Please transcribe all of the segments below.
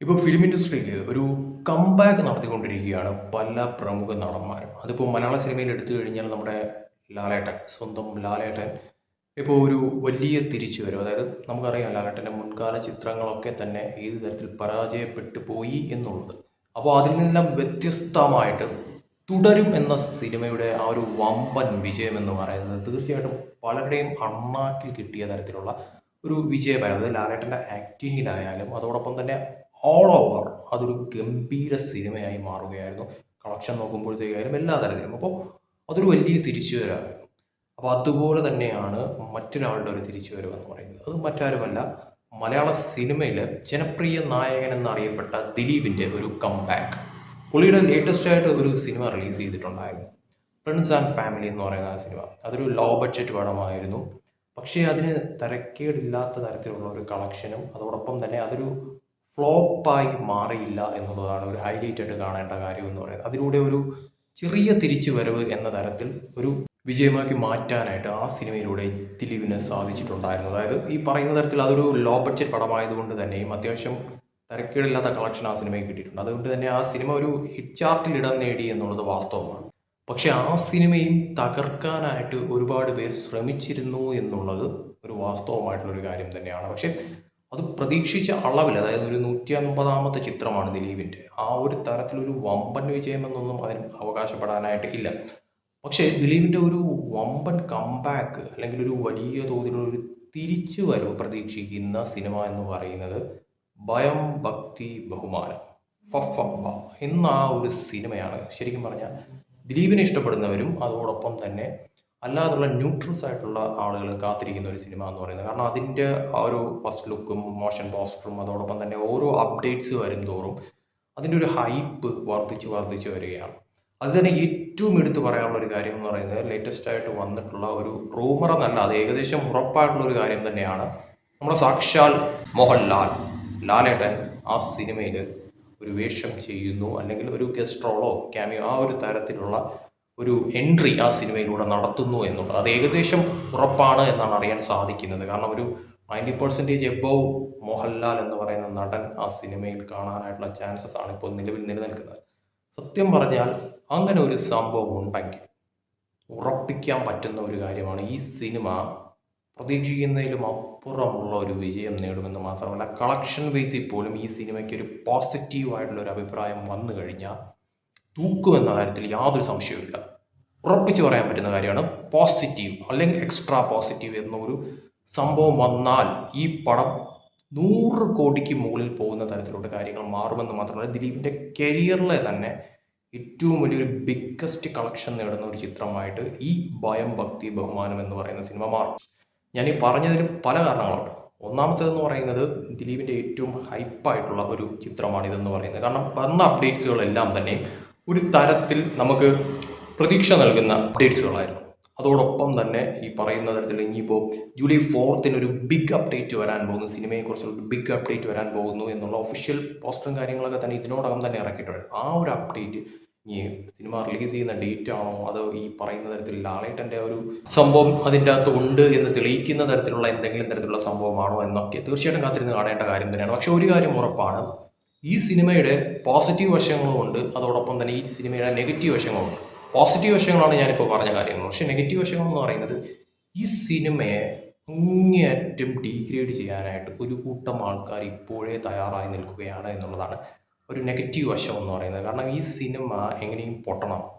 ഇപ്പോൾ ഫിലിം ഇൻഡസ്ട്രിയിൽ ഒരു കംബാക്ക് നടത്തിക്കൊണ്ടിരിക്കുകയാണ് പല പ്രമുഖ നടന്മാരും. അതിപ്പോൾ മലയാള സിനിമയിൽ എടുത്തു കഴിഞ്ഞാൽ നമ്മുടെ ലാലേട്ടൻ സ്വന്തം ലാലേട്ടൻ ഇപ്പോൾ ഒരു വലിയ തിരിച്ചുവരവ് അതായത് നമുക്കറിയാം ലാലേട്ടന്റെ മുൻകാല ചിത്രങ്ങളൊക്കെ തന്നെ ഏത് തരത്തിൽ പരാജയപ്പെട്ടു പോയി എന്നുള്ളത്. അപ്പോൾ അതിൽ നിന്നെല്ലാം വ്യത്യസ്തമായിട്ട് തുടരും എന്ന സിനിമയുടെ ആ ഒരു വമ്പൻ വിജയം എന്ന് പറയുന്നത് തീർച്ചയായിട്ടും പലരുടെയും അണ്ണാക്കിൽ കിട്ടിയ തരത്തിലുള്ള ഒരു വിജയമായിരുന്നു. ലാലേട്ടന്റെ ആക്ടിങ്ങിലായാലും അതോടൊപ്പം തന്നെ ഓൾ ഓവർ അതൊരു ഗംഭീര സിനിമയായി മാറുകയായിരുന്നു. കളക്ഷൻ നോക്കുമ്പോഴത്തേക്കായാലും എല്ലാ തരത്തിലും. അപ്പോൾ അതൊരു വലിയ തിരിച്ചുവരവായിരുന്നു. അപ്പോൾ അതുപോലെ തന്നെയാണ് മറ്റൊരാളുടെ ഒരു തിരിച്ചുവരവ് എന്ന് പറയുന്നത്. അത് മറ്റാരുമല്ല മലയാള സിനിമയിലെ ജനപ്രിയ നായകൻ എന്നറിയപ്പെട്ട ദിലീപിന്റെ ഒരു കംബാക്ക് പുള്ളിയുടെ ലേറ്റസ്റ്റ് ആയിട്ട് ഒരു സിനിമ റിലീസ് ചെയ്തിട്ടുണ്ടായിരുന്നു. ഫ്രണ്ട്സ് ആൻഡ് ഫാമിലി എന്ന് പറയുന്ന ആ സിനിമ. അതൊരു ലോ ബഡ്ജറ്റ് പടമായിരുന്നു. പക്ഷേ അതിന് തരക്കേടില്ലാത്ത തരത്തിലുള്ള ഒരു കളക്ഷനും അതോടൊപ്പം തന്നെ അതൊരു ഫ്ലോപ്പായി മാറിയില്ല എന്നുള്ളതാണ് ഒരു ഹൈലൈറ്റ് ആയിട്ട് കാണേണ്ട കാര്യം എന്ന് പറയുന്നത്. അതിലൂടെ ഒരു ചെറിയ തിരിച്ചു വരവ് എന്ന തരത്തിൽ ഒരു വിജയമാക്കി മാറ്റാനായിട്ട് ആ സിനിമയിലൂടെ ദിലീപിന് സാധിച്ചിട്ടുണ്ടായിരുന്നു. അതായത് ഈ പറയുന്ന തരത്തിൽ അതൊരു ലോ ബഡ്ജറ്റ് പടമായതുകൊണ്ട് തന്നെയും അത്യാവശ്യം തിരക്കേടില്ലാത്ത കളക്ഷൻ ആ സിനിമയ്ക്ക് കിട്ടിയിട്ടുണ്ട്. അതുകൊണ്ട് തന്നെ ആ സിനിമ ഒരു ഹിറ്റ് ചാർട്ടിൽ ഇടം നേടി എന്നുള്ളത് വാസ്തവമാണ്. പക്ഷെ ആ സിനിമയും തകർക്കാനായിട്ട് ഒരുപാട് പേർ ശ്രമിച്ചിരുന്നു എന്നുള്ളത് ഒരു വാസ്തവമായിട്ടുള്ള ഒരു കാര്യം തന്നെയാണ്. പക്ഷെ അത് പ്രതീക്ഷിച്ച അളവിൽ അതായത് ഒരു നൂറ്റി അമ്പതാമത്തെ ചിത്രമാണ് ദിലീപിന്റെ ആ ഒരു തരത്തിലൊരു വമ്പൻ വിജയമെന്നൊന്നും അതിന് അവകാശപ്പെടാനായിട്ട് ഇല്ല. പക്ഷേ ദിലീപിന്റെ ഒരു വമ്പൻ കംബാക്ക് അല്ലെങ്കിൽ ഒരു വലിയ തോതിലുള്ള ഒരു തിരിച്ചു വരവ് പ്രതീക്ഷിക്കുന്ന സിനിമ എന്ന് പറയുന്നത് ഭയം ഭക്തി ബഹുമാനം ഫഫ എന്ന ആ ഒരു സിനിമയാണ്. ശരിക്കും പറഞ്ഞാൽ ദിലീപിനെ ഇഷ്ടപ്പെടുന്നവരും അതോടൊപ്പം തന്നെ അല്ലാതുള്ള ന്യൂട്രൽസ് ആയിട്ടുള്ള ആളുകൾ കാത്തിരിക്കുന്ന ഒരു സിനിമ എന്ന് പറയുന്നത്. കാരണം അതിന്റെ ആ ഒരു ഫസ്റ്റ് ലുക്കും മോഷൻ പോസ്റ്ററും അതോടൊപ്പം തന്നെ ഓരോ അപ്ഡേറ്റ്സ് വരും തോറും അതിന്റെ ഒരു ഹൈപ്പ് വർദ്ധിച്ച് വർദ്ധിച്ച് വരികയാണ്. അത് തന്നെ ഏറ്റവും എടുത്തു പറയാനുള്ള ഒരു കാര്യം എന്ന് പറയുന്നത് ലേറ്റസ്റ്റ് ആയിട്ട് വന്നിട്ടുള്ള ഒരു റൂമർ എന്നല്ല അത് ഏകദേശം ഉറപ്പായിട്ടുള്ള ഒരു കാര്യം തന്നെയാണ്. നമ്മുടെ സാക്ഷാൽ മോഹൻലാൽ ലാലേട്ടൻ ആ സിനിമയിൽ ഒരു വേഷം ചെയ്യുന്നു അല്ലെങ്കിൽ ഒരു ഗസ്റ്റ് റോളോ ക്യാമിയോ ആ ഒരു തരത്തിലുള്ള ഒരു എൻട്രി ആ സിനിമയിലൂടെ നടത്തുന്നു എന്നുള്ളത്. അത് ഏകദേശം ഉറപ്പാണ് എന്നാണ് അറിയാൻ സാധിക്കുന്നത്. കാരണം ഒരു നയന്റി പെർസെന്റേജ് എബവ് മോഹൻലാൽ എന്ന് പറയുന്ന നടൻ ആ സിനിമയിൽ കാണാനായിട്ടുള്ള ചാൻസസ് ആണ് ഇപ്പോൾ നിലവിൽ നിലനിൽക്കുന്നത്. സത്യം പറഞ്ഞാൽ അങ്ങനെ ഒരു സംഭവം ഉണ്ടെങ്കിൽ ഉറപ്പിക്കാൻ പറ്റുന്ന ഒരു കാര്യമാണ് ഈ സിനിമ പ്രതീക്ഷിക്കുന്നതിലും അപ്പുറമുള്ള ഒരു വിജയം നേടുമെന്ന് മാത്രമല്ല കളക്ഷൻ ബേസിൽ പോലും ഈ സിനിമയ്ക്ക് ഒരു പോസിറ്റീവ് ആയിട്ടുള്ള ഒരു അഭിപ്രായം വന്നു കഴിഞ്ഞാൽ തൂക്കുമെന്ന കാര്യത്തിൽ യാതൊരു സംശയവുമില്ല. ഉറപ്പിച്ച് പറയാൻ പറ്റുന്ന കാര്യമാണ് പോസിറ്റീവ് അല്ലെങ്കിൽ എക്സ്ട്രാ പോസിറ്റീവ് എന്നൊരു സംഭവം വന്നാൽ ഈ പടം നൂറ് കോടിക്ക് മുകളിൽ പോകുന്ന തരത്തിലുള്ള കാര്യങ്ങൾ മാറുമെന്ന് മാത്രമല്ല ദിലീപിന്റെ കരിയറിലെ തന്നെ ഏറ്റവും വലിയൊരു ബിഗ്ഗസ്റ്റ് കളക്ഷൻ നേടുന്ന ഒരു ചിത്രമായിട്ട് ഈ ഭയം ഭക്തി ബഹുമാനം എന്ന് പറയുന്ന സിനിമ മാറും. ഞാൻ ഈ പറഞ്ഞതിന് പല കാരണങ്ങളുണ്ട്. ഒന്നാമത്തേതെന്ന് പറയുന്നത് ദിലീപിന്റെ ഏറ്റവും ഹൈപ്പായിട്ടുള്ള ഒരു ചിത്രമാണ് ഇതെന്ന് പറയുന്നത്. കാരണം വന്ന അപ്ഡേറ്റ്സുകളെല്ലാം തന്നെ ഒരു തരത്തിൽ നമുക്ക് പ്രതീക്ഷ നൽകുന്ന അപ്ഡേറ്റ്സുകളായിരുന്നു അതോടൊപ്പം തന്നെ ഈ പറയുന്ന തരത്തിൽ ഇനിയിപ്പോൾ ജൂലൈ ഫോർത്തിന് ഒരു ബിഗ് അപ്ഡേറ്റ് വരാൻ പോകുന്നു. സിനിമയെക്കുറിച്ചുള്ള ഒരു ബിഗ് അപ്ഡേറ്റ് വരാൻ പോകുന്നു എന്നുള്ള ഒഫീഷ്യൽ പോസ്റ്ററും കാര്യങ്ങളൊക്കെ തന്നെ ഇതിനോടകം തന്നെ ഇറക്കിയിട്ടുണ്ട്. ആ ഒരു അപ്ഡേറ്റ് ഇനി സിനിമ റിലീസ് ചെയ്യുന്ന ഡേറ്റ് ആണോ? അതോ ഈ പറയുന്ന തരത്തിൽ ലാലേട്ടന്റെ ഒരു സംഭവം അതിന്റെ അകത്ത് ഉണ്ട് എന്ന് തെളിയിക്കുന്ന തരത്തിലുള്ള എന്തെങ്കിലും തരത്തിലുള്ള സംഭവമാണോ എന്നൊക്കെ തീർച്ചയായിട്ടും കാത്തിരുന്ന് കാണേണ്ട കാര്യം തന്നെയാണ്. പക്ഷെ ഒരു കാര്യം ഉറപ്പാണ്. ഈ സിനിമയുടെ പോസിറ്റീവ് വശങ്ങളും ഉണ്ട്. അതോടൊപ്പം തന്നെ ഈ സിനിമയുടെ നെഗറ്റീവ് വശങ്ങളും ഉണ്ട്. പോസിറ്റീവ് വശങ്ങളാണ് ഞാനിപ്പോൾ പറഞ്ഞ കാര്യങ്ങൾ. പക്ഷെ നെഗറ്റീവ് വശങ്ങൾ എന്ന് പറയുന്നത് ഈ സിനിമയെ അങ്ങേയറ്റം ഡീഗ്രേഡ് ചെയ്യാനായിട്ട് ഒരു കൂട്ടം ആൾക്കാർ ഇപ്പോഴേ തയ്യാറായി നിൽക്കുകയാണ് എന്നുള്ളതാണ് ഒരു നെഗറ്റീവ് വശം എന്ന് പറയുന്നത്. കാരണം ഈ സിനിമ എങ്ങനെയും പൊട്ടണം.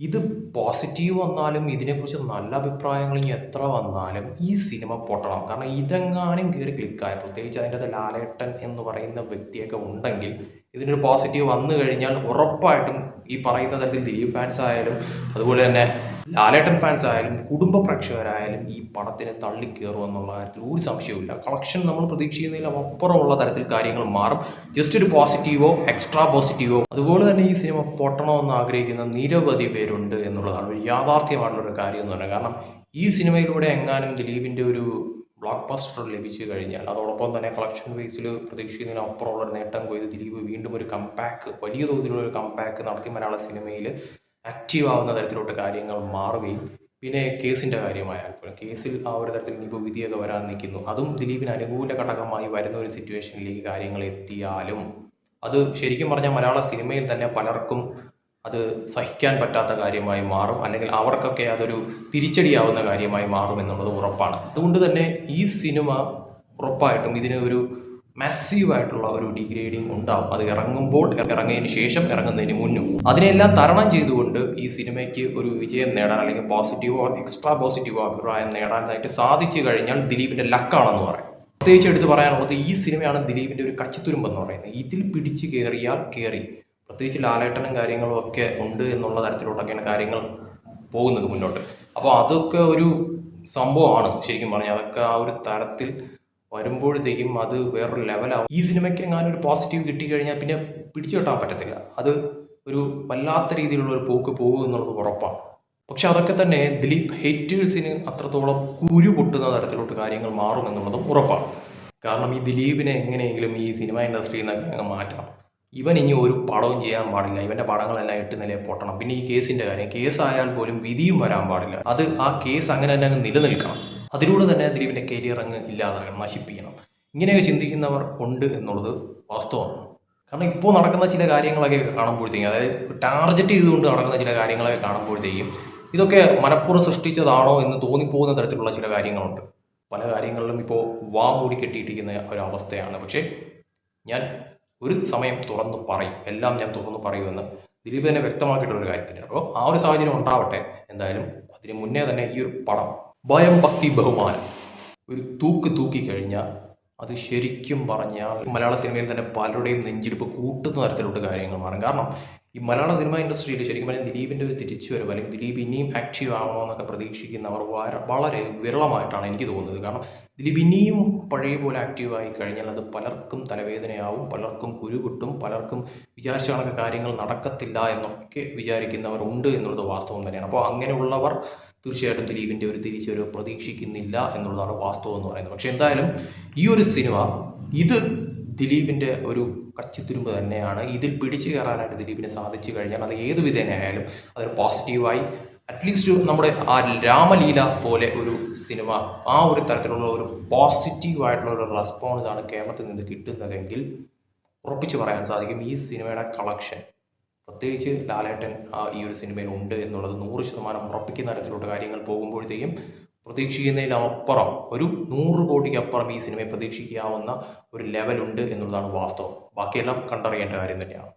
ഇത് പോസിറ്റീവ് വന്നാലും ഇതിനെക്കുറിച്ച് നല്ല അഭിപ്രായങ്ങൾ ഇനി എത്ര വന്നാലും ഈ സിനിമ പൊട്ടണം. കാരണം ഇതെങ്ങാനും കയറി ക്ലിക്കായ പ്രത്യേകിച്ച് അതിന്റെ അത് ലാലേട്ടൻ എന്ന് പറയുന്ന വ്യക്തിയൊക്കെ ഉണ്ടെങ്കിൽ ഇതിനൊരു പോസിറ്റീവ് വന്നു കഴിഞ്ഞാൽ ഉറപ്പായിട്ടും ഈ പറയുന്ന തരത്തിൽ ദിലീപ് ഫാൻസ് ആയാലും അതുപോലെ തന്നെ ലാലേട്ടൻ ഫാൻസ് ആയാലും കുടുംബ പ്രേക്ഷകരായാലും ഈ പടത്തിനെ തള്ളിക്കയറും എന്നുള്ള കാര്യത്തിൽ ഒരു സംശയവുമില്ല. കളക്ഷൻ നമ്മൾ പ്രതീക്ഷിക്കുന്നതിലും അപ്പുറമുള്ള തരത്തിൽ കാര്യങ്ങൾ മാറും. ജസ്റ്റ് ഒരു പോസിറ്റീവോ എക്സ്ട്രാ പോസിറ്റീവോ അതുപോലെ തന്നെ ഈ സിനിമ പൊട്ടണമെന്ന് ആഗ്രഹിക്കുന്ന നിരവധി പേരുണ്ട് എന്നുള്ളതാണ്. ഒരു യാഥാർത്ഥ്യമായിട്ടുള്ള ഒരു കാര്യം എന്ന് പറയുന്നത്. കാരണം ഈ സിനിമയിലൂടെ എങ്ങാനും ദിലീപിന്റെ ഒരു ബ്ലോക്ക് ബസ്റ്റർ ലഭിച്ചു കഴിഞ്ഞാൽ അതോടൊപ്പം തന്നെ കളക്ഷൻ ബേസിൽ പ്രതീക്ഷിക്കുന്നതിന് അപ്പുറമുള്ള നേട്ടം കൊയ്ത് ദിലീപ് വീണ്ടും ഒരു കമ്പാക്ക് വലിയ തോതിലുള്ള ഒരു കമ്പാക്ക് നടത്തി മലയാള സിനിമയിൽ ആക്റ്റീവ് ആവുന്ന തരത്തിലോട്ട് കാര്യങ്ങൾ മാറുകയും പിന്നെ കേസിന്റെ കാര്യമായാൽ പോലും. കേസിൽ ആ ഒരു തരത്തിൽ ഇനിയിപ്പോൾ വിധിയൊക്കെ വരാൻ നിൽക്കുന്നു. അതും ദിലീപിന് അനുകൂല ഘടകമായി വരുന്ന ഒരു സിറ്റുവേഷനിലേക്ക് കാര്യങ്ങൾ എത്തിയാലും അത് ശരിക്കും പറഞ്ഞാൽ മലയാള സിനിമയിൽ തന്നെ പലർക്കും അത് സഹിക്കാൻ പറ്റാത്ത കാര്യമായി മാറും. അല്ലെങ്കിൽ അവർക്കൊക്കെ അതൊരു തിരിച്ചടിയാവുന്ന കാര്യമായി മാറും എന്നുള്ളത് ഉറപ്പാണ്. അതുകൊണ്ട് തന്നെ ഈ സിനിമ ഉറപ്പായിട്ടും ഇതിന് ഒരു മാസീവായിട്ടുള്ള ഒരു ഡിഗ്രേഡിങ് ഉണ്ടാവും. അത് ഇറങ്ങുമ്പോൾ ഇറങ്ങിയതിന് ശേഷം ഇറങ്ങുന്നതിന് മുന്നും. അതിനെല്ലാം തരണം ചെയ്തുകൊണ്ട് ഈ സിനിമയ്ക്ക് ഒരു വിജയം നേടാൻ അല്ലെങ്കിൽ പോസിറ്റീവോ എക്സ്ട്രാ പോസിറ്റീവോ അഭിപ്രായം നേടാനായിട്ട് സാധിച്ചു കഴിഞ്ഞാൽ ദിലീപിന്റെ ലക്കാണെന്ന് പറയും. പ്രത്യേകിച്ച് എടുത്ത് പറയാനുള്ളത് ഈ സിനിമയാണ് ദിലീപിന്റെ ഒരു കച്ചിത്തുരുമ്പ് എന്ന് പറയുന്നത്. ഇതിൽ പിടിച്ച് കയറിയാൽ കയറി പ്രത്യേകിച്ച് ലാലേട്ടനും കാര്യങ്ങളും ഒക്കെ ഉണ്ട് എന്നുള്ള തരത്തിലോട്ടൊക്കെയാണ് കാര്യങ്ങൾ പോകുന്നത് മുന്നോട്ട്. അപ്പോൾ അതൊക്കെ ഒരു സംഭവമാണ് ശരിക്കും പറഞ്ഞാൽ. അതൊക്കെ ആ ഒരു തരത്തിൽ വരുമ്പോഴത്തേക്കും അത് വേറൊരു ലെവലാവും ഈ സിനിമയ്ക്ക് എങ്ങാനും ഒരു പോസിറ്റീവ് കിട്ടിക്കഴിഞ്ഞാൽ പിന്നെ പിടിച്ചു കെട്ടാൻ പറ്റത്തില്ല. അത് ഒരു വല്ലാത്ത രീതിയിലുള്ള ഒരു പോക്ക് പോകും എന്നുള്ളത് ഉറപ്പാണ്. പക്ഷെ അതൊക്കെ തന്നെ ദിലീപ് ഹേറ്റേഴ്സിന് അത്രത്തോളം കുരു പൊട്ടുന്ന തരത്തിലോട്ട് കാര്യങ്ങൾ മാറും എന്നുള്ളതും ഉറപ്പാണ്. കാരണം ഈ ദിലീപിനെ എങ്ങനെയെങ്കിലും ഈ സിനിമ ഇൻഡസ്ട്രിയിൽ നിന്നൊക്കെ അങ്ങ് മാറ്റണം. ഇവൻ ഇനി ഒരു പടവും ചെയ്യാൻ പാടില്ല. ഇവന്റെ പടങ്ങളെല്ലാം എട്ട് നിലയെ പൊട്ടണം. പിന്നെ ഈ കേസിന്റെ കാര്യം. കേസായാൽ പോലും വിധിയും വരാൻ പാടില്ല. അത് ആ കേസ് അങ്ങനെ തന്നെ അങ്ങ് നിലനിൽക്കണം. അതിലൂടെ തന്നെ ദിലീപിന്റെ കരിയർ അങ്ങ് ഇല്ലാതാകണം നശിപ്പിക്കണം. ഇങ്ങനെയൊക്കെ ചിന്തിക്കുന്നവർ ഉണ്ട് എന്നുള്ളത് വാസ്തവമാണ്. കാരണം ഇപ്പോൾ നടക്കുന്ന ചില കാര്യങ്ങളൊക്കെ കാണുമ്പോഴത്തേക്കും അതായത് ടാർഗറ്റ് ചെയ്തുകൊണ്ട് നടക്കുന്ന ചില കാര്യങ്ങളൊക്കെ കാണുമ്പോഴത്തേക്കും ഇതൊക്കെ മനഃപൂർവം സൃഷ്ടിച്ചതാണോ എന്ന് തോന്നിപ്പോകുന്ന തരത്തിലുള്ള ചില കാര്യങ്ങളുണ്ട്. പല കാര്യങ്ങളിലും ഇപ്പോൾ വാ മൂടി കെട്ടിയിട്ടിരിക്കുന്ന ഒരവസ്ഥയാണ്. പക്ഷേ ഞാൻ ഒരു സമയം തുറന്നു പറയും. എല്ലാം ഞാൻ തുറന്നു പറയുമെന്ന് ദിലീപ് തന്നെ വ്യക്തമാക്കിയിട്ടുള്ളൊരു കാര്യം അപ്പോൾ ആ ഒരു സാഹചര്യം ഉണ്ടാവട്ടെ എന്തായാലും അതിന് മുന്നേ തന്നെ ഈ ഒരു പടം ഭയം ഭക്തി ബഹുമാനം. ഒരു തൂക്ക് തൂക്കി കഴിഞ്ഞാൽ അത് ശരിക്കും പറഞ്ഞാൽ മലയാള സിനിമയിൽ തന്നെ പലരുടെയും നെഞ്ചിടിപ്പ് കൂട്ടുന്ന തരത്തിലോട്ട് കാര്യങ്ങൾ മാറും. കാരണം ഈ മലയാള സിനിമ ഇൻഡസ്ട്രിയിൽ ശരിക്കും പറഞ്ഞാൽ ദിലീപിന്റെ ഒരു തിരിച്ചുവരവ് അല്ലെങ്കിൽ ദിലീപ് ഇനിയും ആക്റ്റീവ് ആവണമെന്നൊക്കെ പ്രതീക്ഷിക്കുന്നവർ വളരെ വിരളമായിട്ടാണ് എനിക്ക് തോന്നുന്നത്. കാരണം ദിലീപ് ഇനിയും പഴയ പോലെ ആക്റ്റീവ് ആയി കഴിഞ്ഞാൽ അത് പലർക്കും തലവേദനയാവും പലർക്കും കുരുപൊട്ടും പലർക്കും വിചാരിച്ച കണക്ക് കാര്യങ്ങൾ നടക്കത്തില്ല എന്നൊക്കെ വിചാരിക്കുന്നവർ ഉണ്ട് എന്നുള്ളത് വാസ്തവം തന്നെയാണ്. അപ്പോൾ അങ്ങനെയുള്ളവർ തീർച്ചയായിട്ടും ദിലീപിന്റെ ഒരു തിരിച്ചുവരവ് പ്രതീക്ഷിക്കുന്നില്ല എന്നുള്ളതാണ് വാസ്തവം എന്ന് പറയുന്നത്. പക്ഷേ എന്തായാലും ഈ ഒരു സിനിമ ഇത് ദിലീപിന്റെ ഒരു കച്ചിത്തുരുമ്പ് തന്നെയാണ്. ഇതിൽ പിടിച്ചു കയറാനായിട്ട് ദിലീപിന് സാധിച്ചു കഴിഞ്ഞാൽ അത് ഏത് വിധേനയായാലും അതൊരു പോസിറ്റീവായി അറ്റ്ലീസ്റ്റ് നമ്മുടെ ആ രാമലീല പോലെ ഒരു സിനിമ ആ ഒരു തരത്തിലുള്ള ഒരു പോസിറ്റീവായിട്ടുള്ള ഒരു റെസ്പോൺസ് ആണ് കേരളത്തിൽ നിന്ന് കിട്ടുന്നതെങ്കിൽ ഉറപ്പിച്ച് പറയാൻ സാധിക്കും ഈ സിനിമയുടെ കളക്ഷൻ പ്രത്യേകിച്ച് ലാലേട്ടൻ ഈ ഒരു സിനിമയിൽ ഉണ്ട് എന്നുള്ളത് നൂറ് ശതമാനം ഉറപ്പിക്കുന്ന തരത്തിലുള്ള കാര്യങ്ങൾ പോകുമ്പോഴത്തേക്കും പ്രതീക്ഷിക്കുന്നതിലപ്പുറം ഒരു നൂറ് കോടിക്കപ്പുറം ഈ സിനിമയെ പ്രതീക്ഷിക്കാവുന്ന ഒരു ലെവലുണ്ട് എന്നുള്ളതാണ് വാസ്തവം. ബാക്കിയെല്ലാം കണ്ടറിയേണ്ട കാര്യം തന്നെയാണ്.